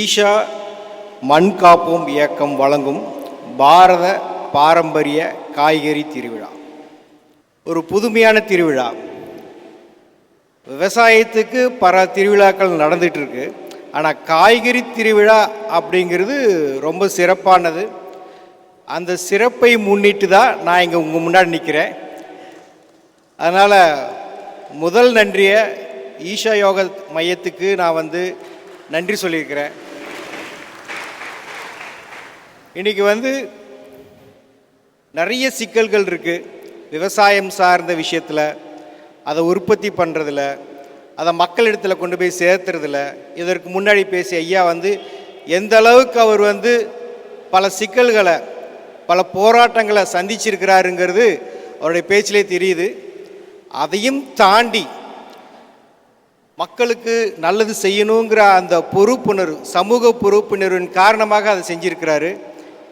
ஈஷா மண் காப்போம் இயக்கம் வழங்கும் பாரத பாரம்பரிய காய்கறி திருவிழா. ஒரு புதுமையான திருவிழா. விவசாயத்துக்கு பல திருவிழாக்கள் நடந்துகிட்ருக்கு ஆனால் காய்கறி திருவிழா அப்படிங்கிறது ரொம்ப சிறப்பானது. அந்த சிறப்பை முன்னிட்டு தான் நான் இங்கே உங்கள் முன்னாடி நிற்கிறேன் அதனால் முதல் நன்றியை ஈஷா யோக மையத்துக்கு நான் வந்து நன்றி சொல்லியிருக்கிறேன். இன்றைக்கி வந்து நிறைய சிக்கல்கள் இருக்குது விவசாயம் சார்ந்த விஷயத்தில் அதை உற்பத்தி பண்ணுறதுல அதை மக்களிடத்தில் கொண்டு போய் சேர்த்துறதில் இதற்கு முன்னாடி பேசிய ஐயா வந்து எந்த அளவுக்கு அவர் வந்து பல சிக்கல்களை பல போராட்டங்களை சந்திச்சிருக்கிறாருங்கிறது அவருடைய பேச்சிலே தெரியுது. அதையும் தாண்டி மக்களுக்கு நல்லது செய்யணுங்கிற அந்த பொறுப்புணர்வு சமூக பொறுப்புணர்வின் காரணமாக அதை செஞ்சிருக்கிறாரு.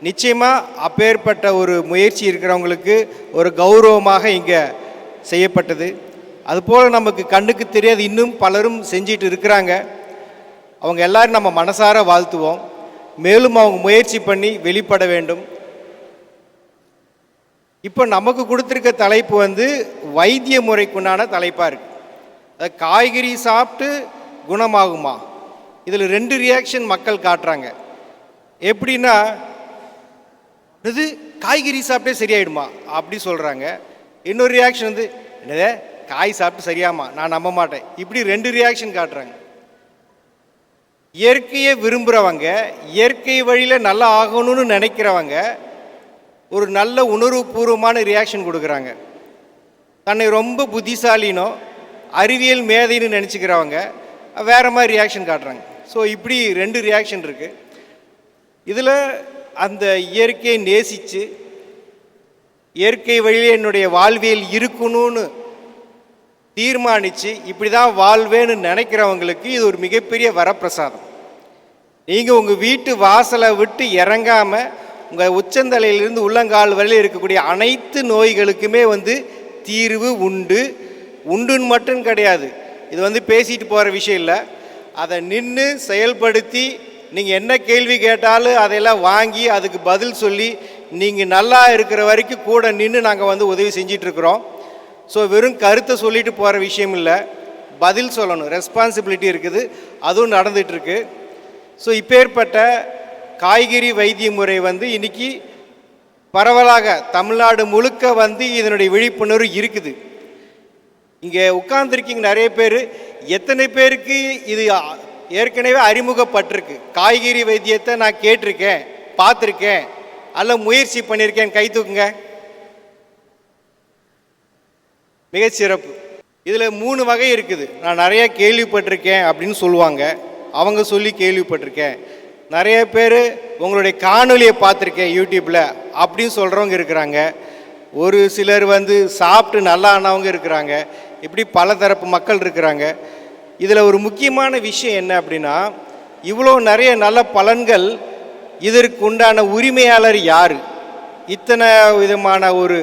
நிச்சயமாக அப்பேற்பட்ட ஒரு முயற்சி இருக்கிறவங்களுக்கு ஒரு கௌரவமாக இங்கே செய்யப்பட்டது. அதுபோல் நமக்கு கண்ணுக்கு தெரியாது இன்னும் பலரும் செஞ்சிட்டு இருக்கிறாங்க. அவங்க எல்லாரும் நம்ம மனசார வாழ்த்துவோம். மேலும் அவங்க முயற்சி பண்ணி வெளிப்பட வேண்டும். இப்போ நமக்கு கொடுத்துருக்க தலைப்பு வந்து வைத்திய முறைக்குண்டான தலைப்பாக இருக்கு. அது காய்கறி சாப்பிட்டு குணமாகுமா? இதில் ரெண்டு ரியாக்ஷன் மக்கள் காட்டுறாங்க. எப்படின்னா இது காய்கறி சாப்பிட்டே சரியாயிடுமா? அப்படி சொல்கிறாங்க இன்னொரு ரியாக்ஷன் வந்து என்னதே? காய் சாப்பிட்டு சரியாமா? நான் நம்ப மாட்டேன். இப்படி ரெண்டு ரியாக்ஷன் காட்டுறாங்க. இயற்கையை விரும்புகிறவங்க இயற்கை வழியில் நல்லா ஆகணும்னு நினைக்கிறவங்க ஒரு நல்ல உணர்வுபூர்வமான ரியாக்ஷன் கொடுக்குறாங்க. தன்னை ரொம்ப புத்திசாலினோ அறிவியல் மேதைன்னு நினச்சிக்கிறவங்க வேறு மாதிரி ரியாக்ஷன் காட்டுறாங்க. ஸோ இப்படி ரெண்டு ரியாக்ஷன் இருக்குது இதில் அந்த இயற்கையை நேசித்து இயற்கை வழியில் என்னுடைய வாழ்வியல் இருக்கணும்னு தீர்மானித்து இப்படி தான் வாழ்வேன்னு நினைக்கிறவங்களுக்கு இது ஒரு மிகப்பெரிய வரப்பிரசாதம். நீங்கள் உங்கள் வீட்டு வாசலை விட்டு இறங்காமல் உங்கள் உச்சந்தலையிலிருந்து உள்ளங்கால் வரையில் இருக்கக்கூடிய அனைத்து நோய்களுக்குமே வந்து தீர்வு உண்டு. உண்டுன்னு மட்டும் கிடையாது. இது வந்து பேசிட்டு போகிற விஷயம் இல்லை. அதை நின்று செயல்படுத்தி நீங்கள் என்ன கேள்வி கேட்டாலும் அதையெல்லாம் வாங்கி அதுக்கு பதில் சொல்லி நீங்கள் நல்லா இருக்கிற வரைக்கும் கூட நின்று நாங்கள் வந்து உதவி செஞ்சிட்ருக்குறோம். ஸோ வெறும் கருத்தை சொல்லிட்டு போகிற விஷயம் இல்லை. பதில் சொல்லணும். ரெஸ்பான்சிபிலிட்டி இருக்குது. அதுவும் நடந்துகிட்ருக்கு ஸோ இப்பேற்பட்ட காய்கறி வைத்திய முறை வந்து இன்னைக்கு பரவலாக தமிழ்நாடு முழுக்க வந்து இதனுடைய விழிப்புணர்வு இருக்குது. இங்கே உட்கார்ந்துருக்கீங்க நிறைய பேர். எத்தனை பேருக்கு இது ஏற்கனவே அறிமுகப்பட்டிருக்கு. காய்கறி வைத்தியத்தை நான் கேட்டிருக்கேன் பார்த்துருக்கேன். அல்ல முயற்சி பண்ணியிருக்கேன் கை தூக்குங்க. மிக சிறப்பு. இதில் மூணு வகை இருக்குது. நான் நிறைய கேள்விப்பட்டிருக்கேன் அப்படின்னு சொல்லுவாங்க. அவங்க சொல்லி கேள்விப்பட்டிருக்கேன். நிறைய பேர் உங்களுடைய காணொலியை பார்த்துருக்கேன் யூடியூப்பில் அப்படின்னு சொல்கிறவங்க இருக்கிறாங்க. ஒரு சிலர் வந்து சாப்பிட்டு நல்லா ஆனவங்க இருக்கிறாங்க. இப்படி பல தரப்பு மக்கள் இருக்கிறாங்க. இதில் ஒரு முக்கியமான விஷயம் என்ன அப்படின்னா இவ்வளோ நிறைய நல்ல பலன்கள் இதற்கு உண்டான உரிமையாளர் யார்? இத்தனை விதமான ஒரு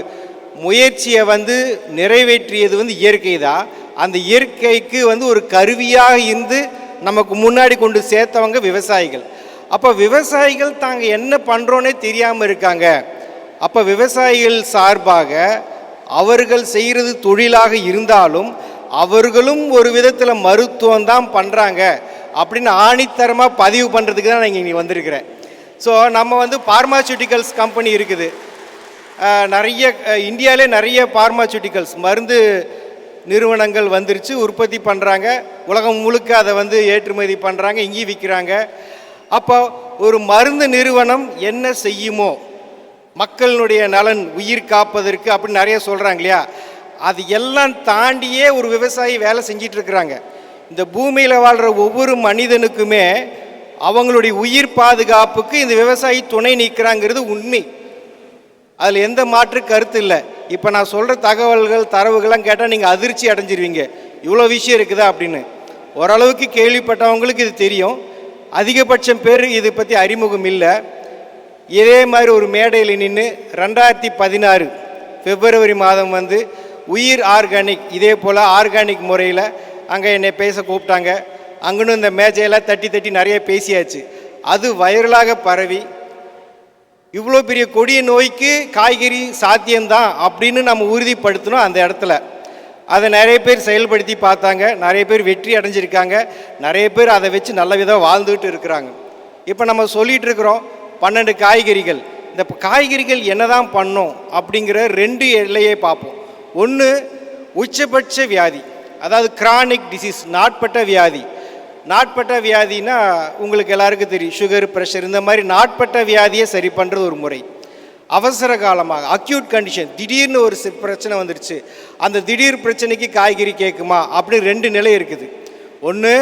முயற்சியை வந்து நிறைவேற்றியது வந்து இயற்கை தான் அந்த இயற்கைக்கு வந்து ஒரு கருவியாக இருந்து நமக்கு முன்னாடி கொண்டு சேர்த்தவங்க விவசாயிகள். அப்போ விவசாயிகள் தாங்க என்ன பண்ணுறோன்னே தெரியாமல் இருக்காங்க. அப்போ விவசாயிகள் சார்பாக அவர்கள் செய்கிறது தொழிலாக இருந்தாலும் அவர்களும் ஒரு விதத்தில் மருத்துவம் தான் பண்ணுறாங்க அப்படின்னு ஆணித்தரமாக பதிவு பண்ணுறதுக்கு தான் நான் இங்கே வந்திருக்கிறேன். ஸோ நம்ம வந்து பார்மாசூட்டிக்கல்ஸ் கம்பெனி இருக்குது. நிறைய இந்தியாவிலே நிறைய பார்மாசூட்டிக்கல்ஸ் மருந்து நிறுவனங்கள் வந்துருச்சு உற்பத்தி பண்ணுறாங்க உலகம் முழுக்க அதை வந்து ஏற்றுமதி பண்ணுறாங்க இங்கேயும் விற்கிறாங்க அப்போ ஒரு மருந்து நிறுவனம் என்ன செய்யுமோ மக்களுடைய நலன் உயிர் காப்பதற்கு அப்படின்னு நிறைய சொல்கிறாங்க இல்லையா? அது எல்லாம் தாண்டியே ஒரு விவசாயி வேலை செஞ்சிட்டு இருக்கிறாங்க இந்த பூமியில் வாழ்கிற ஒவ்வொரு மனிதனுக்குமே அவங்களுடைய உயிர் பாதுகாப்புக்கு இந்த விவசாயி துணை நிற்கிறாங்கிறது உண்மை. அதில் எந்த மாற்று கருத்து இல்லை. இப்போ நான் சொல்கிற தகவல்கள் தரவுகள்லாம் கேட்டால் நீங்கள் அதிர்ச்சி அடைஞ்சிருவீங்க. இவ்வளோ விஷயம் இருக்குதா அப்படின்னு. ஓரளவுக்கு கேள்விப்பட்டவங்களுக்கு இது தெரியும். அதிகபட்சம் பேர் இதை பற்றி அறிமுகம் இல்லை. இதே மாதிரி ஒரு மேடையில் நின்று ரெண்டாயிரத்தி பதினாறு பிப்ரவரி மாதம் வந்து உயிர் ஆர்கானிக் இதே போல் ஆர்கானிக் முறையில் அங்கே என்னை பேச கூப்பிட்டாங்க. அங்கேன்னு இந்த மேஜையெல்லாம் தட்டி தட்டி நிறைய பேசியாச்சு. அது வைரலாக பரவி இவ்வளோ பெரிய கொடிய நோய்க்கு காய்கறி சாத்தியம்தான் அப்படின்னு நம்ம உறுதிப்படுத்தணும் அந்த இடத்துல. அதை நிறைய பேர் செயல்படுத்தி பார்த்தாங்க. நிறைய பேர் வெற்றி அடைஞ்சிருக்காங்க. நிறைய பேர் அதை வச்சு நல்ல விதம் வாழ்ந்துக்கிட்டு இருக்கிறாங்க. இப்போ நம்ம சொல்லிகிட்டு இருக்கிறோம் பன்னெண்டு காய்கறிகள். இந்த காய்கறிகள் என்ன தான் பண்ணும் அப்படிங்கிற ரெண்டு எல்லையை பார்ப்போம். ஒன்று உச்சபட்ச வியாதி அதாவது கிரானிக் டிசீஸ் நாட்பட்ட வியாதி. நாட்பட்ட வியாதினா உங்களுக்கு எல்லாருக்கும் தெரியும் சுகர் ப்ரெஷர் இந்த மாதிரி நாட்பட்ட வியாதியை சரி பண்ணுறது ஒரு முறை. அவசர காலமாக அக்யூட் கண்டிஷன் திடீர்னு ஒரு பிரச்சனை வந்துருச்சு. அந்த திடீர் பிரச்சனைக்கு காய்கறி கேட்குமா? அப்படி ரெண்டு நிலை இருக்குது. ஒன்று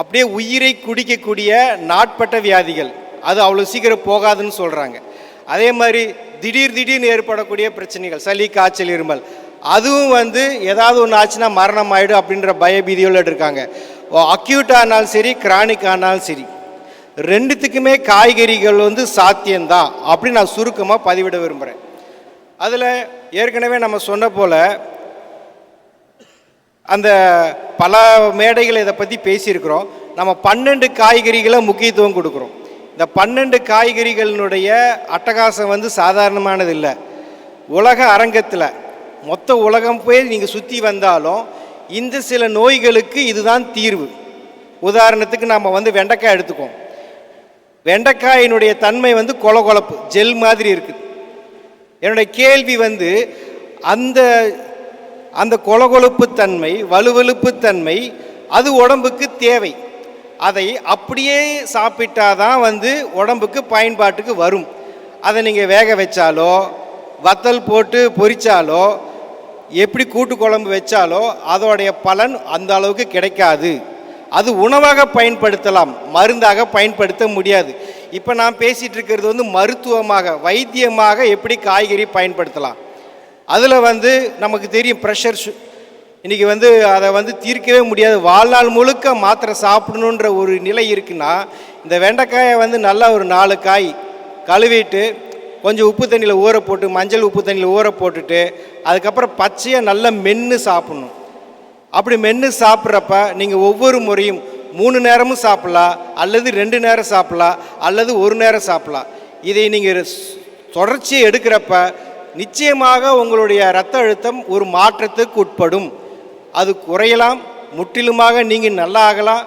அப்படியே உயிரை குடிக்கக்கூடிய நாட்பட்ட வியாதிகள். அது அவ்வளோ சீக்கிரம் போகாதுன்னு சொல்கிறாங்க அதே மாதிரி திடீர் திடீர்னு ஏற்படக்கூடிய பிரச்சனைகள் சளி காய்ச்சல் இருமல். அதுவும் வந்து ஏதாவது ஒன்று ஆச்சுன்னா மரணம் ஆயிடும் அப்படின்ற பயபீதியோடு இருக்காங்க. அக்யூட் ஆனாலும் சரி கிரானிக் ஆனாலும் சரி ரெண்டுத்துக்குமே காய்கறிகள் வந்து சாத்தியம்தான் அப்படின்னு நான் சுருக்கமாக பதிவிட விரும்புகிறேன் அதில் ஏற்கனவே நம்ம சொன்ன போல் அந்த பல மேடைகள் இதை பற்றி பேசியிருக்கிறோம். நம்ம பன்னெண்டு காய்கறிகளை முக்கியத்துவம் கொடுக்குறோம். இந்த பன்னெண்டு காய்கறிகளினுடைய அட்டகாசம் வந்து சாதாரணமானது இல்லை உலக அரங்கத்தில் மொத்த உலகம் போய் நீங்கள் சுற்றி வந்தாலும் இந்த சில நோய்களுக்கு இதுதான் தீர்வு. உதாரணத்துக்கு நம்ம வந்து வெண்டைக்காய் எடுத்துக்கோம் வெண்டைக்காயினுடைய தன்மை வந்து கொலகொலப்பு ஜெல் மாதிரி இருக்குது. என்னுடைய கேள்வி வந்து அந்த அந்த கொலகொழுப்பு தன்மை வலுவழுப்பு தன்மை அது உடம்புக்கு தேவை. அதை அப்படியே சாப்பிட்டாதான் வந்து உடம்புக்கு பயன்பாட்டுக்கு வரும். அதை நீங்கள் வேக வச்சாலோ வத்தல் போட்டு பொரிச்சாலோ எப்படி கூட்டு குழம்பு வச்சாலோ அதோடைய பலன் அந்த அளவுக்கு கிடைக்காது. அது உணவாக பயன்படுத்தலாம் மருந்தாக பயன்படுத்த முடியாது. இப்போ நான் பேசிகிட்டு இருக்கிறது வந்து மருத்துவமாக வைத்தியமாக எப்படி காய்கறி பயன்படுத்தலாம்? அதில் வந்து நமக்கு தெரியும் ப்ரெஷர் இன்றைக்கி வந்து அதை வந்து தீர்க்கவே முடியாது. வாழ்நாள் முழுக்க மாத்திரை சாப்பிடணுன்ற ஒரு நிலை இருக்குன்னா இந்த வெண்டைக்காயை வந்து நல்லா ஒரு நாலு காய் கழுவிட்டு கொஞ்சம் உப்பு தண்ணியில் ஊற போட்டு மஞ்சள் உப்பு தண்ணியில் ஊற போட்டுட்டு அதுக்கப்புறம் பச்சையாக நல்லா மென்று சாப்பிடணும். அப்படி மென்று சாப்பிட்றப்ப நீங்கள் ஒவ்வொரு முறையும் மூணு நேரமும் சாப்பிட்லாம் அல்லது ரெண்டு நேரம் சாப்பிடலாம் அல்லது ஒரு நேரம் சாப்பிட்லாம். இதை நீங்கள் தொடர்ச்சியை எடுக்கிறப்ப நிச்சயமாக உங்களுடைய இரத்த அழுத்தம் ஒரு மாற்றத்துக்கு உட்படும். அது குறையலாம் முற்றிலுமாக நீங்கள் நல்லா ஆகலாம்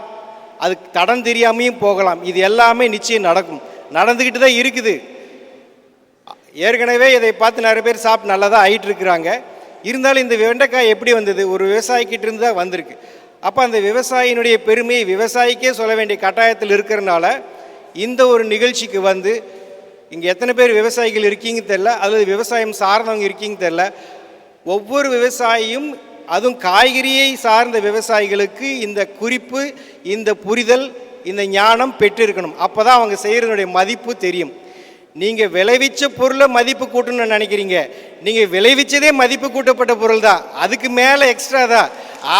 அதுக்கு தடம் தெரியாமையும் போகலாம். இது எல்லாமே நிச்சயம் நடக்கும். நடந்துக்கிட்டு தான் இருக்குது. ஏற்கனவே இதை பார்த்து நிறைய பேர் சாப்பிட்டு நல்லதாக ஆகிட்டு இருக்கிறாங்க இருந்தாலும் இந்த வெண்டைக்காய் எப்படி வந்தது? ஒரு விவசாயிக்கிட்ட இருந்து தான் வந்திருக்கு. அப்போ அந்த விவசாயினுடைய பெருமையை விவசாயிக்கே சொல்ல வேண்டிய கட்டாயத்தில் இருக்கிறனால இந்த ஒரு நிகழ்ச்சிக்கு வந்து இங்கே எத்தனை பேர் விவசாயிகள் இருக்கீங்க தெரில அல்லது விவசாயம் சார்ந்தவங்க இருக்கீங்க தெரில ஒவ்வொரு விவசாயியும் அதுவும் காய்கறியை சார்ந்த விவசாயிகளுக்கு இந்த குறிப்பு இந்த புரிதல் இந்த ஞானம் பெற்றிருக்கணும். அப்போ தான் அவங்க செய்கிறதுடைய மதிப்பு தெரியும். நீங்கள் விளைவிச்ச பொருளை மதிப்பு கூட்டணும்னு நினைக்கிறீங்க. நீங்கள் விளைவிச்சதே மதிப்பு கூட்டப்பட்ட பொருள் தான். அதுக்கு மேலே எக்ஸ்ட்ரா தான்.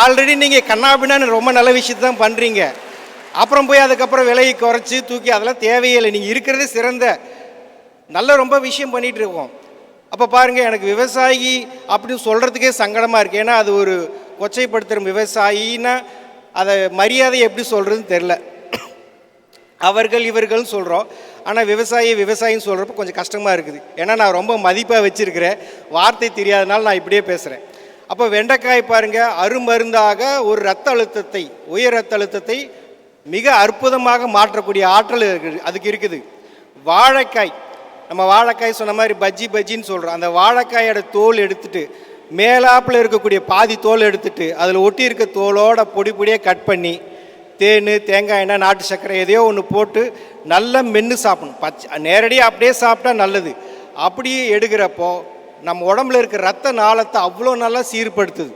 ஆல்ரெடி நீங்கள் கண்ணாபின்னான்னு ரொம்ப நல்ல விஷயத்த தான் பண்ணுறீங்க அப்புறம் போய் அதுக்கப்புறம் விலையை குறைச்சி தூக்கி அதெல்லாம் தேவையில்லை நீங்கள் இருக்கிறதே சிறந்த நல்ல ரொம்ப விஷயம் பண்ணிகிட்டு இருக்கோம். அப்போ பாருங்கள் எனக்கு விவசாயி அப்படின்னு சொல்கிறதுக்கே சங்கடமாக இருக்குது ஏன்னா அது ஒரு கொச்சைப்படுத்துகிற விவசாயின்னா அதை மரியாதை எப்படி சொல்கிறதுன்னு தெரில அவர்கள் இவர்கள்னு சொல்கிறோம் ஆனால் விவசாயி விவசாயின்னு சொல்கிறப்ப கொஞ்சம் கஷ்டமாக இருக்குது. ஏன்னா நான் ரொம்ப மதிப்பாக வச்சுருக்கிறேன். வார்த்தை தெரியாதனால நான் இப்படியே பேசுகிறேன் அப்போ வெண்டைக்காய் பாருங்கள் அருமருந்தாக ஒரு ரத்த அழுத்தத்தை உயர் ரத்த அழுத்தத்தை மிக அற்புதமாக மாற்றக்கூடிய ஆற்றல் இருக்குது அதுக்கு இருக்குது. வாழைக்காய் நம்ம வாழைக்காய் சொன்ன மாதிரி பஜ்ஜி பஜ்ஜின்னு சொல்கிறோம் அந்த வாழைக்காயோட தோல் எடுத்துட்டு மேலாப்பில் இருக்கக்கூடிய பாதி தோல் எடுத்துட்டு அதில் ஒட்டி இருக்க தோலோட பொடி பொடியாக கட் பண்ணி தேன் தேங்காய் எண்ணெய் நாட்டு சர்க்கரை எதையோ ஒன்று போட்டு நல்லா மென்று சாப்பிடணும். பச்சை நேரடியாக அப்படியே சாப்பிட்டா நல்லது. அப்படியே எடுக்கிறப்போ நம்ம உடம்புல இருக்க ரத்த நாளத்தை அவ்வளோ நல்லா சீர்படுத்துது.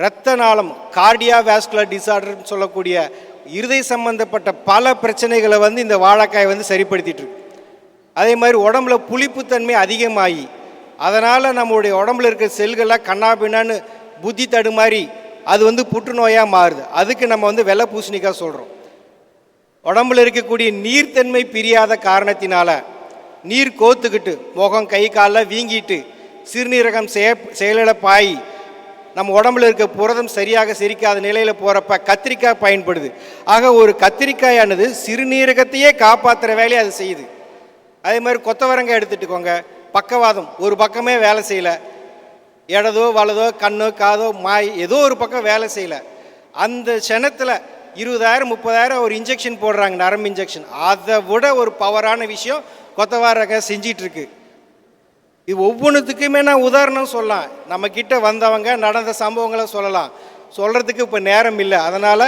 இரத்த நாளம் கார்டியா வேஸ்குலர் டிசார்டர்னு சொல்லக்கூடிய இருதய சம்பந்தப்பட்ட பல பிரச்சனைகளை வந்து இந்த வாழைக்காய் வந்து சரிப்படுத்திட்டு இருக்கு. அதே மாதிரி உடம்புல புளிப்புத்தன்மை அதிகமாகி அதனால் நம்மளுடைய உடம்புல இருக்க செல்கள்லாம் கண்ணாபின்னான்னு புத்தி தடுமாறி அது வந்து புற்றுநோயாக மாறுது. அதுக்கு நம்ம வந்து வெள்ளை பூசணிக்காய் சொல்கிறோம் உடம்புல இருக்கக்கூடிய நீர்த்தன்மை பிரியாத காரணத்தினால் நீர் கோத்துக்கிட்டு முகம் கை காலில் வீங்கிட்டு சிறுநீரகம் செய செயலிழப்பாகி நம்ம உடம்புல இருக்க புரதம் சரியாக செரிக்காத நிலையில் போகிறப்ப கத்திரிக்காய் பயன்படுது. ஆக ஒரு கத்திரிக்காயானது சிறுநீரகத்தையே காப்பாற்றுற வேலையை அது செய்யுது. அதே மாதிரி கொத்தவரங்காய் எடுத்துட்டுக்கோங்க. பக்கவாதம். ஒரு பக்கமே வேலை செய்யலை. இடதோ வலதோ கண்ணோ காதோ மாய் ஏதோ ஒரு பக்கம் வேலை செய்யலை. அந்த க்ஷணத்தில் இருபதாயிரம் முப்பதாயிரம் ஒரு இன்ஜெக்ஷன் போடுறாங்க. நரம்பு இன்ஜெக்ஷன் அதை விட ஒரு பவரான விஷயம் கொத்தவாரங்க செஞ்சிகிட்ருக்கு இது ஒவ்வொன்றுத்துக்குமே நான் உதாரணம் சொல்லலாம். நம்ம வந்தவங்க நடந்த சம்பவங்களை சொல்லலாம். சொல்கிறதுக்கு இப்போ நேரம் இல்லை. அதனால்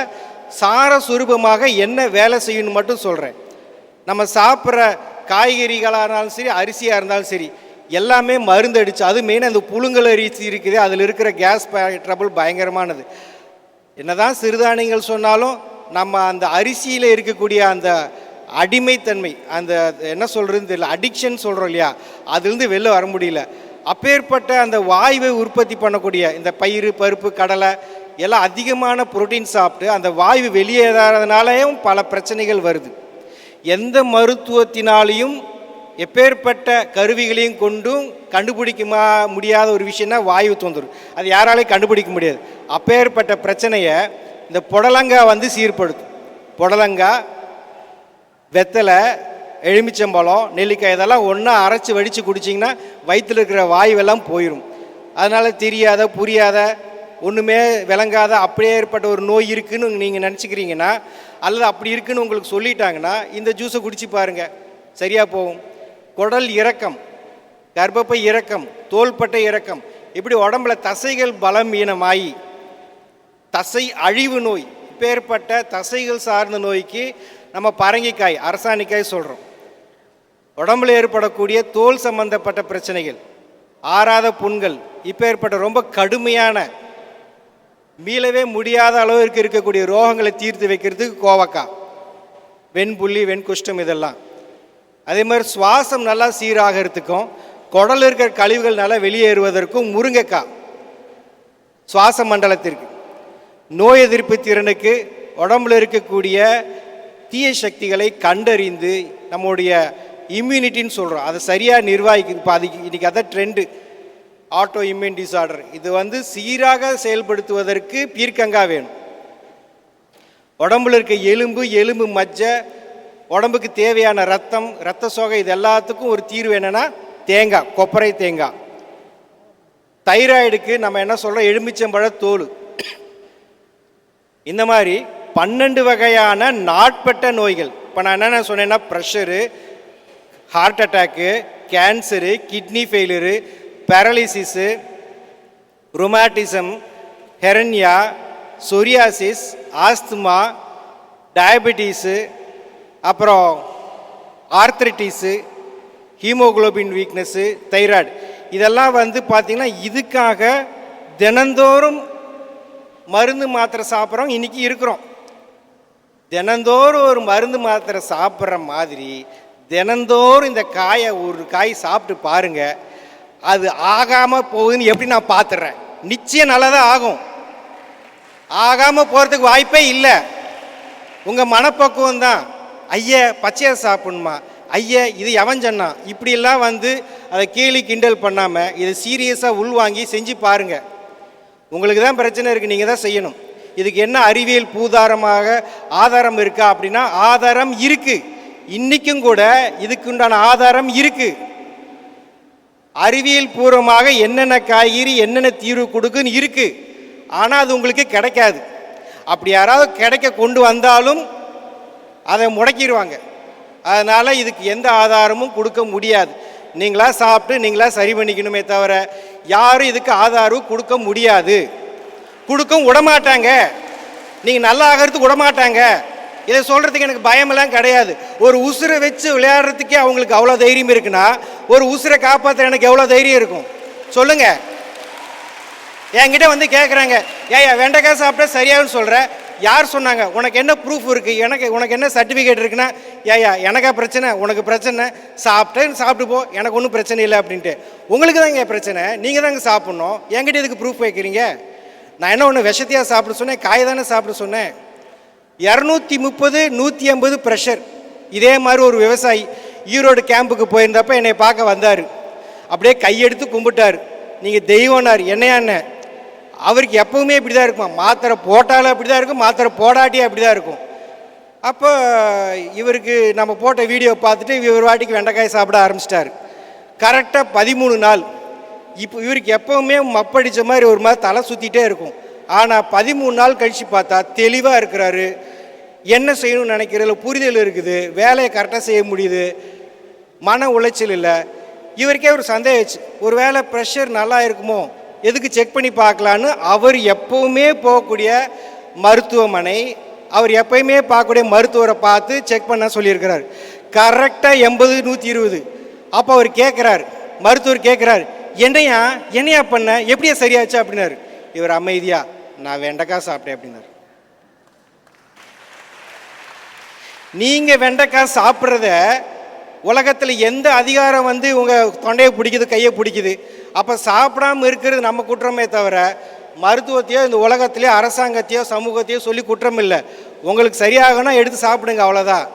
சார சுரூபமாக என்ன வேலை செய்யணும்னு மட்டும் சொல்கிறேன் நம்ம சாப்பிட்ற காய்கறிகளாக இருந்தாலும் சரி அரிசியாக இருந்தாலும் சரி எல்லாமே மருந்து அடிச்சு அது மெயின் அந்த புழுங்கல் அரிசி இருக்குது அதில் இருக்கிற கேஸ் ட்ரபுள் பயங்கரமானது. என்னதான் சிறுதானியங்கள் சொன்னாலும் நம்ம அந்த அரிசியில் இருக்கக்கூடிய அந்த அடிமைத்தன்மை அந்த என்ன சொல்கிறதுன்னு தெரியல அடிக்ஷன் சொல்கிறோம் இல்லையா அதுலேருந்து வெளில வர முடியல. அப்பேற்பட்ட அந்த வாயுவை உற்பத்தி பண்ணக்கூடிய இந்த பயிறு பருப்பு கடலை எல்லாம் அதிகமான புரோட்டீன் சாப்பிட்டு அந்த வாயு வெளியேறாதனாலேயும் பல பிரச்சனைகள் வருது. எந்த மருத்துவத்தினாலையும் எப்பேற்பட்ட கருவிகளையும் கொண்டும் கண்டுபிடிக்க முடியாத ஒரு விஷயம்னா வாயு தொந்தரவு. அது யாராலையும் கண்டுபிடிக்க முடியாது. அப்பேற்பட்ட பிரச்சனையை இந்த புடலங்காய் வந்து சீர்படுத்தும். புடலங்காய் வெத்தலை எலுமிச்சம்பழம் நெல்லிக்காய் இதெல்லாம் ஒன்றா அரைச்சி வடித்து குடிச்சிங்கன்னா வயிற்றில் இருக்கிற வாயுவெல்லாம் போயிடும் அதனால் தெரியாத புரியாத ஒன்றுமே விளங்காத அப்படியே ஏற்பட்ட ஒரு நோய் இருக்குதுன்னு நீங்கள் நினச்சிக்கிறீங்கன்னா அல்லது அப்படி இருக்குன்னு உங்களுக்கு சொல்லிட்டாங்கன்னா இந்த ஜூஸை குடிச்சு பாருங்கள் சரியாக போகும். குடல் இறக்கம் கர்ப்பப்பை இறக்கம் தோள்பட்டை இறக்கம் இப்படி உடம்புல தசைகள் பலமீனமாகி தசை அழிவு நோய் இப்பேற்பட்ட தசைகள் சார்ந்த நோய்க்கு நம்ம பரங்கிக்காய் அரசாணிக்காய் சொல்கிறோம் உடம்புல ஏற்படக்கூடிய தோல் சம்பந்தப்பட்ட பிரச்சனைகள் ஆறாத புண்கள் இப்பேற்பட்ட ரொம்ப கடுமையான மீளவே முடியாத அளவிற்கு இருக்கக்கூடிய ரோகங்களை தீர்த்து வைக்கிறதுக்கு கோவக்காய் வெண்புள்ளி வெண்குஷ்டம் இதெல்லாம். அதே மாதிரி சுவாசம் நல்லா சீராகிறதுக்கும் குடல் இருக்கிற கழிவுகள் நல்லா வெளியேறுவதற்கும் முருங்கைக்காய் சுவாச மண்டலத்திற்கு. நோய் எதிர்ப்பு திறனுக்கு உடம்புல இருக்கக்கூடிய தீய சக்திகளை கண்டறிந்து நம்முடைய இம்யூனிட்டின்னு சொல்கிறோம் அதை சரியாக நிர்வாகிக்கு இப்போ அதுக்கு இன்றைக்கி அதான் ட்ரெண்டு ஆட்டோ இம்யூன் டிசார்டர் இது வந்து சீராக செயல்படுத்துவதற்கு பீர்க்கங்கா வேணும். உடம்புல இருக்க எலும்பு எலும்பு மஜ்ஜை உடம்புக்கு தேவையான ரத்தம் ரத்த சோகை இது எல்லாத்துக்கும் ஒரு தீர்வு என்னென்னா தேங்காய் கொப்பரை தேங்காய் தைராய்டுக்கு நம்ம என்ன சொல்கிறோம் எலுமிச்சம்பழ தோல். இந்த மாதிரி பன்னெண்டு வகையான நாட்பட்ட நோய்கள். இப்போ நான் என்னென்ன சொன்னேன்னா pressure heart attack cancer kidney failure paralysis rheumatism hernia psoriasis asthma diabetes அப்புறம் ஆர்த்ரிட்டிஸு ஹீமோகுளோபின் வீக்னஸ்ஸு தைராய்டு இதெல்லாம் வந்து பார்த்திங்கன்னா இதுக்காக தினந்தோறும் மருந்து மாத்திரை சாப்பிட்றோம். இன்றைக்கி இருக்கிறோம். தினந்தோறும் ஒரு மருந்து மாத்திரை சாப்பிட்ற மாதிரி தினந்தோறும் இந்த காயை ஒரு காய் சாப்பிட்டு பாருங்கள் அது ஆகாமல் போகுதுன்னு எப்படி நான் பார்த்துடுறேன் நிச்சயம் நல்லதாக ஆகும். ஆகாமல் போகிறதுக்கு வாய்ப்பே இல்லை. உங்கள் மனப்பக்குவம் தான். ஐயா பச்சையாக சாப்பிடணுமா? ஐயா இது எவன் சொன்னான் இப்படியெல்லாம் வந்து அதை கேலி கிண்டல் பண்ணாமல் இதை சீரியஸாக உள்வாங்கி செஞ்சு பாருங்கள் உங்களுக்கு தான் பிரச்சனை இருக்குது நீங்கள் தான் செய்யணும். இதுக்கு என்ன அறிவியல் பூதாரமாக ஆதாரம் இருக்கா அப்படின்னா ஆதாரம் இருக்குது இன்றைக்கும் கூட இதுக்குண்டான ஆதாரம் இருக்குது அறிவியல் பூர்வமாக என்னென்ன காய்கறி என்னென்ன தீர்வு கொடுக்குன்னு இருக்குது ஆனால் அது உங்களுக்கு கிடைக்காது. அப்படி யாராவது கிடைக்க கொண்டு வந்தாலும் அதை முடக்கிடுவாங்க. அதனால் இதுக்கு எந்த ஆதாரமும் கொடுக்க முடியாது. நீங்களா சாப்பிட்டு நீங்களா சரி பண்ணிக்கணுமே தவிர யாரும் இதுக்கு ஆதாரம் கொடுக்க முடியாது. கொடுக்கவும் விடமாட்டாங்க. நீங்கள் நல்லா ஆகிறதுக்கு விடமாட்டாங்க. இதை சொல்கிறதுக்கு எனக்கு பயமெல்லாம் கிடையாது. ஒரு உசுரை வச்சு விளையாடுறதுக்கே அவங்களுக்கு அவ்வளோ தைரியம் இருக்குன்னா ஒரு உசுரை காப்பாற்ற எனக்கு எவ்வளோ தைரியம் இருக்கும்? சொல்லுங்கள் என்கிட்ட வந்து கேட்குறாங்க ஏயா வெண்டைக்காய் சாப்பிட்டா சரியாகுன்னு சொல்கிறேன் யார் சொன்னாங்க? உனக்கு என்ன ப்ரூஃப் இருக்குது எனக்கு உனக்கு என்ன சர்டிஃபிகேட் இருக்குன்னா ஏயா எனக்கா பிரச்சனை? உனக்கு பிரச்சனை. சாப்பிட்டேன்னு சாப்பிட்டு போ. எனக்கு ஒன்றும் பிரச்சனை இல்லை அப்படின்ட்டு. உங்களுக்கு தாங்க பிரச்சனை. நீங்கள் தாங்க சாப்பிட்ணும். என்கிட்ட இதுக்கு ப்ரூஃப் வைக்கிறீங்க? நான் என்ன ஒன்று விஷத்தையாக சாப்பிட சொன்னேன்? காய் தானே சாப்பிட சொன்னேன்? இரநூத்தி முப்பது நூற்றி ஐம்பது ப்ரெஷர் இதே மாதிரி ஒரு விவசாயி ஈரோடு கேம்புக்கு போயிருந்தப்ப என்னை பார்க்க வந்தார். அப்படியே கையெடுத்து கும்பிட்டார். நீங்கள் தெய்வம்னார் என்னையா என்ன? அவருக்கு எப்பவுமே இப்படி தான் இருக்குமா. மாத்திரை போட்டாலும் அப்படி தான் இருக்கும் மாத்திரை போடாட்டியே அப்படி தான் இருக்கும். அப்போ இவருக்கு நம்ம போட்ட வீடியோ பார்த்துட்டு இவர் வாட்டிக்கு வெண்டைக்காய் சாப்பிட ஆரம்பிச்சிட்டாரு. கரெக்டாக பதிமூணு நாள். இப்போ இவருக்கு எப்போவுமே மப்படித்த மாதிரி ஒரு மாதிரி தலை சுற்றிட்டே இருக்கும். ஆனால் பதிமூணு நாள் கழித்து பார்த்தா தெளிவாக இருக்கிறாரு. என்ன செய்யணும்னு நினைக்கிறதுல புரிதல் இருக்குது வேலையை கரெக்டாக செய்ய முடியுது மன உளைச்சல் இல்லை. இவருக்கே ஒரு சந்தேகிச்சு ஒரு வேளை ப்ரெஷர் நல்லா இருக்குமோ? எதுக்கு செக் பண்ணி பார்க்கலான்னு? அவர் எப்பவுமே போகக்கூடிய மருத்துவமனை அவர் எப்பயுமே பார்க்கக்கூடிய மருத்துவரை பார்த்து செக் பண்ண சொல்லியிருக்கிறார். கரெக்டாக எண்பது நூற்றி இருபது. அப்போ அவர் கேட்குறாரு மருத்துவர் கேட்குறாரு என்னையா? என்னையா பண்ண? எப்படியா சரியாச்சு? அப்படின்னாரு. இவர் அமைதியா? நான் வெண்டைக்காய் சாப்பிட்டேன் அப்படின்னாரு. நீங்கள் வெண்டைக்காய் சாப்பிட்றத உலகத்தில் எந்த அதிகாரம் வந்து உங்கள் தொண்டையை பிடிக்குது கையை பிடிக்குது? அப்போ சாப்பிடாம இருக்கிறது நம்ம குற்றமே தவிர மருத்துவத்தையோ இந்த உலகத்திலேயோ அரசாங்கத்தையோ சமூகத்தையோ சொல்லி குற்றம் இல்லை. உங்களுக்கு சரியாகனா எடுத்து சாப்பிடுங்க அவ்வளோதான்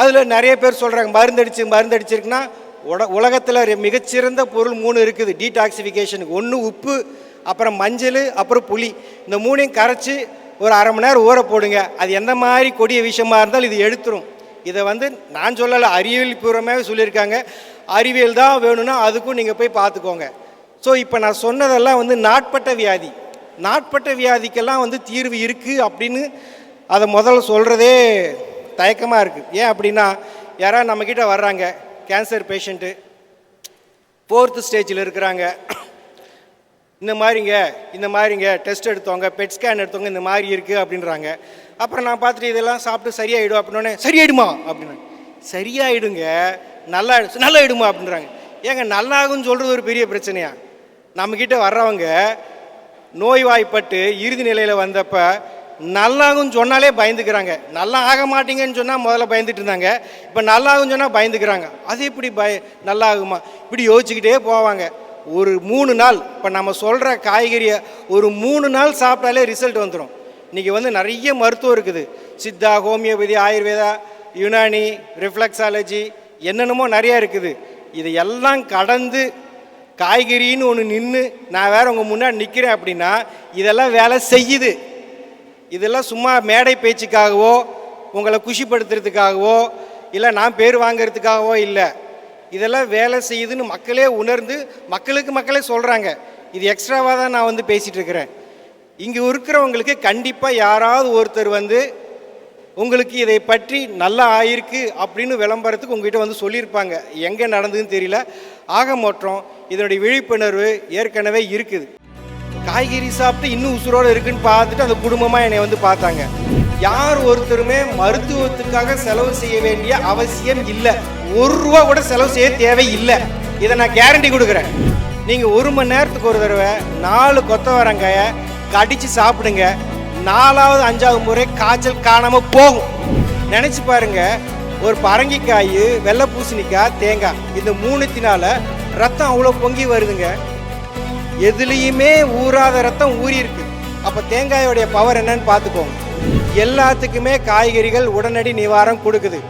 அதில் நிறைய பேர் சொல்கிறாங்க மருந்தடிச்சு மருந்தடிச்சிருக்குன்னா உட உலகத்தில் மிகச்சிறந்த பொருள் மூணு இருக்குது. டீடாக்சிஃபிகேஷனுக்கு ஒன்று உப்பு அப்புறம் மஞ்சள் அப்புறம் புளி. இந்த மூணையும் கரைச்சி ஒரு அரை மணி நேரம் ஊற போடுங்க. அது எந்த மாதிரி கொடிய விஷயமா இருந்தாலும் இது எடுத்துரும். இதை வந்து நான் சொல்லலை அறிவியல் பூர்வமாகவே சொல்லியிருக்காங்க. அறிவியல் தான் வேணும்னா அதுக்கும் நீங்கள் போய் பார்த்துக்கோங்க. ஸோ இப்போ நான் சொன்னதெல்லாம் வந்து நாட்பட்ட வியாதி. நாட்பட்ட வியாதிக்கெல்லாம் வந்து தீர்வு இருக்குது அப்படின்னு அதை முதல்ல சொல்கிறதே தயக்கமாக இருக்குது ஏன் அப்படின்னா யாராவது நம்மக்கிட்ட வர்றாங்க கேன்சர் பேஷண்ட்டு ஃபோர்த்து ஸ்டேஜில் இருக்கிறாங்க. இந்த மாதிரிங்க இந்த மாதிரிங்க டெஸ்ட் எடுத்தவங்க பெட் ஸ்கேன் எடுத்தவங்க இந்த மாதிரி இருக்குது அப்படின்றாங்க. அப்புறம் நான் பார்த்துட்டு இதெல்லாம் சாப்பிட்டு சரியாயிடும் அப்படின்னோடனே சரியாயிடுமா? அப்படின்னு சரியாயிடுங்க. நல்லா நல்லாயிடுமா? அப்படின்றாங்க. ஏங்க நல்லாகும்னு சொல்கிறது ஒரு பெரிய பிரச்சனையா? நம்மக்கிட்ட வர்றவங்க நோய்வாய்ப்பட்டு இறுதி நிலையில் வந்தப்ப நல்லாகும் சொன்னாலே பயந்துக்கிறாங்க. நல்லா ஆக மாட்டீங்கன்னு சொன்னால் முதல்ல பயந்துட்டு இருந்தாங்க. இப்போ நல்லாகும் சொன்னால் பயந்துக்கிறாங்க. அது எப்படி பய நல்லா ஆகுமா இப்படி யோசிச்சுக்கிட்டே போவாங்க. ஒரு மூணு நாள். இப்போ நம்ம சொல்கிற காய்கறியை ஒரு மூணு நாள் சாப்பிட்டாலே ரிசல்ட் வந்துடும் இன்றைக்கி வந்து நிறைய மருத்துவம் இருக்குது. சித்தா ஹோமியோபதி ஆயுர்வேதா யுனானி ரிஃப்ளெக்ஸாலஜி என்னென்னமோ நிறையா இருக்குது. இது எல்லாம் கடந்து காய்கறின்னு ஒன்று நின்று நான் வேறு உங்கள் முன்னாடி நிற்கிறேன் அப்படின்னா இதெல்லாம் வேலை செய்யுது. இதெல்லாம் சும்மா மேடை பேச்சுக்காகவோ உங்களை குஷிப்படுத்துறதுக்காகவோ இல்லை நான் பேர் வாங்குறதுக்காகவோ இல்லை. இதெல்லாம் வேலை செய்யுதுன்னு மக்களே உணர்ந்து மக்களுக்கு மக்களே சொல்கிறாங்க இது எக்ஸ்ட்ராவாக தான் நான் வந்து பேசிகிட்டு இருக்கிறேன். இங்கே இருக்கிறவங்களுக்கு கண்டிப்பாக யாராவது ஒருத்தர் வந்து உங்களுக்கு இதை பற்றி நல்லா ஆயிருக்கு அப்படின்னு விளம்பரத்துக்கு உங்ககிட்ட வந்து சொல்லியிருப்பாங்க. எங்கே நடந்ததுன்னு தெரியல. ஆக மாற்றம் இதனுடைய விழிப்புணர்வு ஏற்கனவே இருக்குது. காய்கறி சாப்பிட்டு இன்னும் உசுரோடு இருக்குன்னு பார்த்துட்டு அந்த குடும்பமாக என்னை வந்து பார்த்தாங்க. யார் ஒருத்தருமே மருத்துவத்துக்காக செலவு செய்ய வேண்டிய அவசியம் இல்லை. ஒரு ரூபா கூட செலவு செய்ய தேவை இல்லை இதை நான் கேரண்டி கொடுக்குறேன். நீங்கள் ஒரு மணி நேரத்துக்கு ஒரு தடவை நாலு கொத்தவரங்காயை கடித்து சாப்பிடுங்க. நாலாவது அஞ்சாவது முறை காய்ச்சல் காணாமல் போகும். நினச்சி பாருங்க ஒரு பரங்கிக்காய் வெள்ளை பூசணிக்காய் தேங்காய் இந்த மூணுத்தினால ரத்தம் அவ்வளோ பொங்கி வருதுங்க. எதுலேயுமே ஊறாத ரத்தம் ஊறி இருக்கு அப்போ தேங்காயோடைய பவர் என்னன்னு பார்த்துக்கோங்க. எல்லாத்துக்குமே காய்கறிகள் உடனடி நிவாரணம் கொடுக்குது.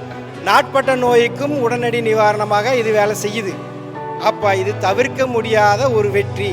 நாட்பட்ட நோய்க்கும் உடனடி நிவாரணமாக இது வேலை செய்யுது. அப்போ இது தவிர்க்க முடியாத ஒரு வெற்றி.